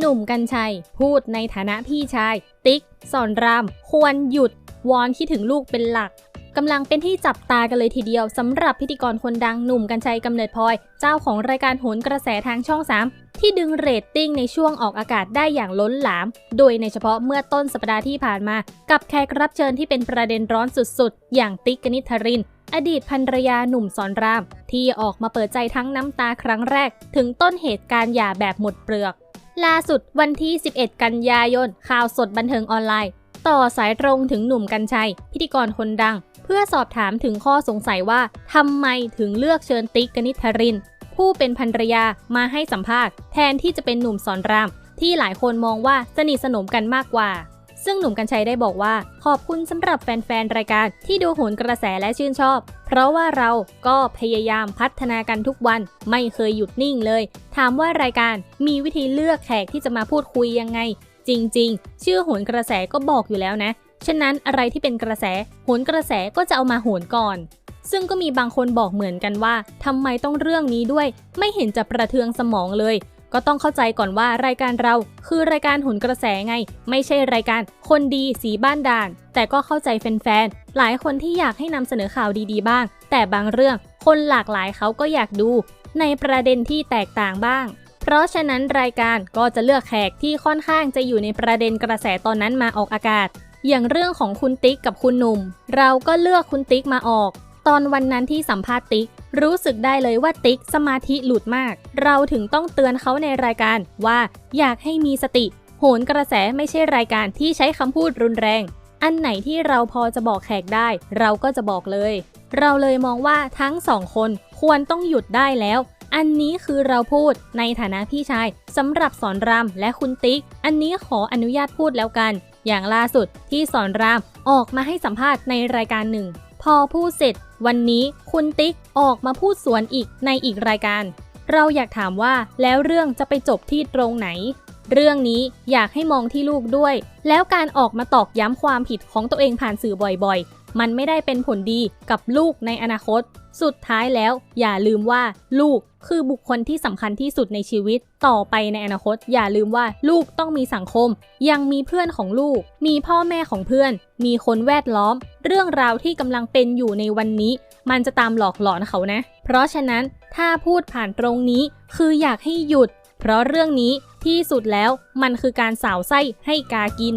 หนุ่มกัญชัย พูดในฐานะพี่ชาย ติ๊ก สอนราม ควรหยุด วอนคิดถึงลูกเป็นหลักกำลังเป็นที่จับตากันเลยทีเดียวสำหรับพิธีกรคนดังหนุ่มกัญชัยกำเนิดพลอย เจ้าของรายการโหนกระแสทางช่อง 3 ที่ดึงเรตติ้งในช่วงออกอากาศได้อย่างล้นหลาม โดยในเฉพาะเมื่อต้นสัปดาห์ที่ผ่านมา กับแขกรับเชิญที่เป็นประเด็นร้อนสุดๆ อย่างติ๊กกนิษฐริน อดีตภรรยาหนุ่มสอนราม ที่ออกมาเปิดใจทั้งน้ำตาครั้งแรก ถึงต้นเหตุการณ์หย่าแบบหมดเปลือก ล่าสุดวันที่ 11 กันยายน ข่าวสดบันเทิงออนไลน์ ต่อสายตรงถึงหนุ่มกัญชัย พิธีกรคนดัง เพื่อสอบถามถึงข้อสงสัยว่าทำไมถึงเลือกเชิญติ๊กกนิธริน ผู้เป็นภรรยามาให้สัมภาษณ์ แทนที่จะเป็นหนุ่มสอนราม ที่หลายคนมองว่าสนิทสนมกันมากกว่า ซึ่งหนุ่มกัญชัยได้บอกว่า ขอบคุณสำหรับแฟนๆ รายการที่ดูโหนกระแสและชื่นชอบ เพราะว่าเราก็พยายามพัฒนากันทุกวันไม่เคยหยุดนิ่งเลย ถามว่ารายการมีวิธีเลือกแขกที่จะมาพูดคุยยังไง จริงๆ ชื่อโหนกระแสก็บอกอยู่แล้วนะ ฉะนั้นอะไรที่เป็นกระแสโหนกระแสก็จะเอามาโหนก่อนซึ่งก็มีบางคนบอกเหมือนกันว่าทำไมต้องเรื่องนี้ด้วย ไม่เห็นจะประเทืองสมองเลย ก็ต้องเข้าใจก่อนว่ารายการเราคือรายการโหนกระแสไง ไม่ใช่รายการคนดีสีบ้านด่าน แต่ก็เข้าใจแฟนๆ หลายคนที่อยากให้นำเสนอข่าวดีๆบ้าง แต่บางเรื่องคนหลากหลายเขาก็อยากดู ในประเด็นที่แตกต่างบ้าง เพราะฉะนั้นรายการก็จะเลือกแขกที่ค่อนข้างจะอยู่ในประเด็นกระแสตอนนั้นมาออกอากาศ อย่างเรื่องของคุณติ๊กกับคุณหนุ่ม เราก็เลือกคุณติ๊กมาออก ตอนวันนั้นที่สัมภาษณ์ติ๊ก รู้สึกได้เลยว่าติ๊กสมาธิหลุดมาก เราถึงต้องเตือนเขาในรายการว่าอยากให้มีสติ โหนกระแสไม่ใช่รายการที่ใช้คำพูดรุนแรง อันไหนที่เราพอจะบอกแขกได้ เราก็จะบอกเลย เราเลยมองว่าทั้งสองคนควรต้องหยุดได้แล้ว อันนี้คือเราพูดในฐานะพี่ชายสำหรับสอนรามและคุณติ๊ก อันนี้ขออนุญาตพูดแล้วกัน อย่างล่าสุดที่สอนรามออกมาให้สัมภาษณ์ในรายการหนึ่ง พอพูดเสร็จ วันนี้คุณติ๊กออกมาพูดสวนอีกในอีกรายการ เราอยากถามว่าแล้วเรื่องจะไปจบที่ตรงไหน เรื่องนี้อยากให้มองที่ลูกด้วย แล้วการออกมาตอกย้ำความผิดของตัวเองผ่านสื่อบ่อยๆ มันไม่ได้เป็นผลดีกับลูกในอนาคต สุดท้ายแล้วอย่าลืมว่าลูกคือบุคคลที่สำคัญที่สุดในชีวิต ต่อไปในอนาคต อย่าลืมว่าลูกต้องมีสังคม ยังมีเพื่อนของลูก มีพ่อแม่ของเพื่อน มีคนแวดล้อม เรื่องราวที่กำลังเป็นอยู่ในวันนี้ มันจะตามหลอกหลอนเขานะ เพราะฉะนั้นถ้าพูดผ่านตรงนี้คืออยากให้หยุด เพราะเรื่องนี้ที่สุดแล้วมันคือการสาวไส้ให้กากิน